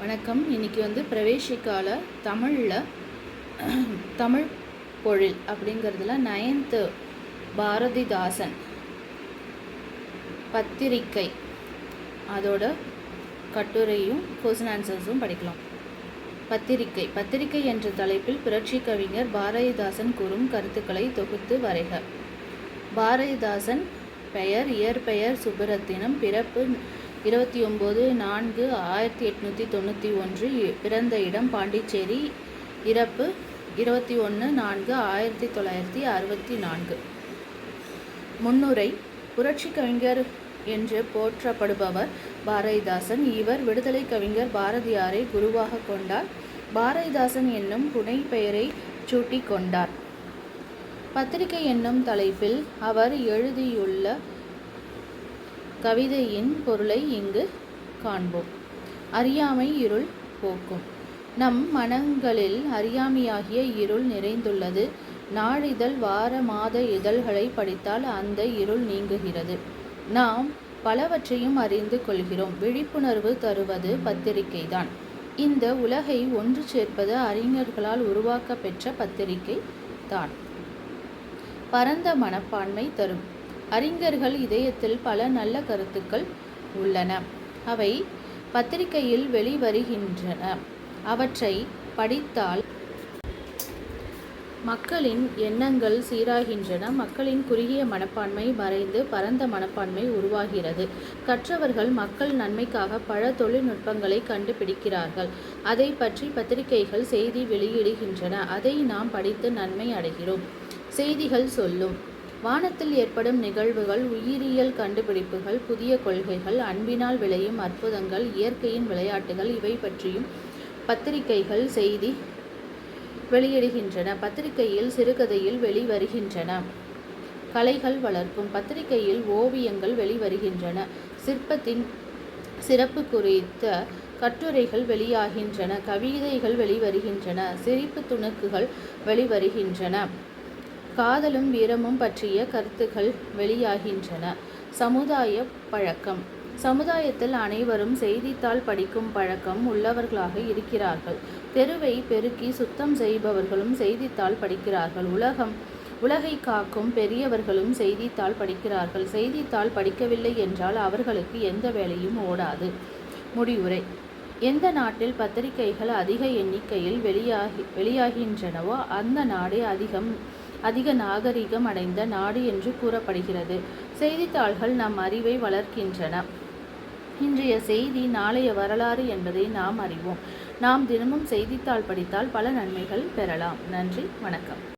வணக்கம். இன்னைக்கு வந்து பிரவேசிக்கால தமிழில் தமிழ் பொழில் அப்படிங்கிறதுல நயன்த்து பாரதிதாசன் பத்திரிக்கை. அதோட கட்டுரையும் கொஸ்டின் ஆன்சர்ஸும் படிக்கலாம். பத்திரிக்கை. பத்திரிக்கை என்ற தலைப்பில் புரட்சி கவிஞர் பாரதிதாசன் கூறும் கருத்துக்களை தொகுத்து வரைக. பாரதிதாசன் பெயர் இயற்பெயர் சுப்பிரத்தினம் பிறப்பு இருபத்தி ஒம்பது நான்கு ஆயிரத்தி எட்நூற்றி தொண்ணூற்றி ஒன்று பிறந்த இடம் பாண்டிச்சேரி இறப்பு இருபத்தி ஒன்று நான்கு ஆயிரத்தி தொள்ளாயிரத்தி அறுபத்தி நான்கு. முன்னுரை புரட்சி கவிஞர் என்று போற்றப்படுபவர் பாரதிதாசன். இவர் விடுதலை கவிஞர் பாரதியாரை குருவாக கொண்டார். பாரதிதாசன் என்னும் புனை பெயரை சூட்டிக் கொண்டார். பத்திரிகை என்னும் தலைப்பில் அவர் எழுதியுள்ள கவிதையின் பொருளை இங்கு காண்போம். அறியாமை இருள் போக்கும். நம் மனங்களில் அறியாமையாகிய இருள் நிறைந்துள்ளது. நாளிதழ் வார மாத இதழ்களை படித்தால் அந்த இருள் நீங்குகிறது. நாம் பலவற்றையும் அறிந்து கொள்கிறோம். விழிப்புணர்வு தருவது பத்திரிகைதான். இந்த உலகை ஒன்று சேர்ப்பது அறிஞர்களால் உருவாக்க பெற்ற பத்திரிகை தான் பரந்த மனப்பான்மை தரும். அறிஞர்கள் இதயத்தில் பல நல்ல கருத்துக்கள் உள்ளன. அவை பத்திரிகையில் வெளிவருகின்றன. அவற்றை படித்தால் மக்களின் எண்ணங்கள் சீராகின்றன. மக்களின் குறுகிய மனப்பான்மை மறைந்து பரந்த மனப்பான்மை உருவாகிறது. கற்றவர்கள் மக்கள் நன்மைக்காக பல தொழில்நுட்பங்களை கண்டுபிடிக்கிறார்கள். அதை பற்றி பத்திரிகைகள் செய்தி வெளியிடுகின்றன. அதை நாம் படித்து நன்மை அடைகிறோம். செய்திகள் சொல்லும். வானத்தில் ஏற்படும் நிகழ்வுகள் உயிரியல் கண்டுபிடிப்புகள் புதிய கொள்கைகள் அன்பினால் விளையும் அற்புதங்கள் இயற்கையின் விளையாட்டுகள் இவை பற்றியும் பத்திரிகைகள் செய்தி வெளியிடுகின்றன. பத்திரிகையில் சிறுகதையில் வெளிவருகின்றன. கலைகள் வளர்க்கும் பத்திரிகையில் ஓவியங்கள் வெளிவருகின்றன. சிற்பத்தின் சிறப்பு குறித்த கட்டுரைகள் வெளியாகின்றன. கவிதைகள் வெளிவருகின்றன. சிரிப்பு துணுக்குகள் வெளிவருகின்றன. காதலும் வீரமும் பற்றிய கருத்துக்கள் வெளியாகின்றன. சமுதாய பழக்கம். சமுதாயத்தில் அனைவரும் செய்தித்தாள் படிக்கும் பழக்கம் உள்ளவர்களாக இருக்கிறார்கள். தெருவை பெருக்கி சுத்தம் செய்பவர்களும் செய்தித்தாள் படிக்கிறார்கள். உலகம் உலகை காக்கும் பெரியவர்களும் செய்தித்தாள் படிக்கிறார்கள். செய்தித்தாள் படிக்கவில்லை என்றால் அவர்களுக்கு எந்த வேலையும் ஓடாது. முடிவுரை. எந்த நாட்டில் பத்திரிகைகள் அதிக எண்ணிக்கையில் வெளியாகி வெளியாகின்றனவோ அந்த நாடே அதிகம் அதிக நாகரிகம் அடைந்த நாடு என்று கூறப்படுகிறது. செய்தித்தாள்கள் நம் அறிவை வளர்க்கின்றன. இன்றைய செய்தி நாளைய வரலாறு என்பதை நாம் அறிவோம். நாம் தினமும் செய்தித்தாள் படித்தால் பல நன்மைகள் பெறலாம். நன்றி வணக்கம்.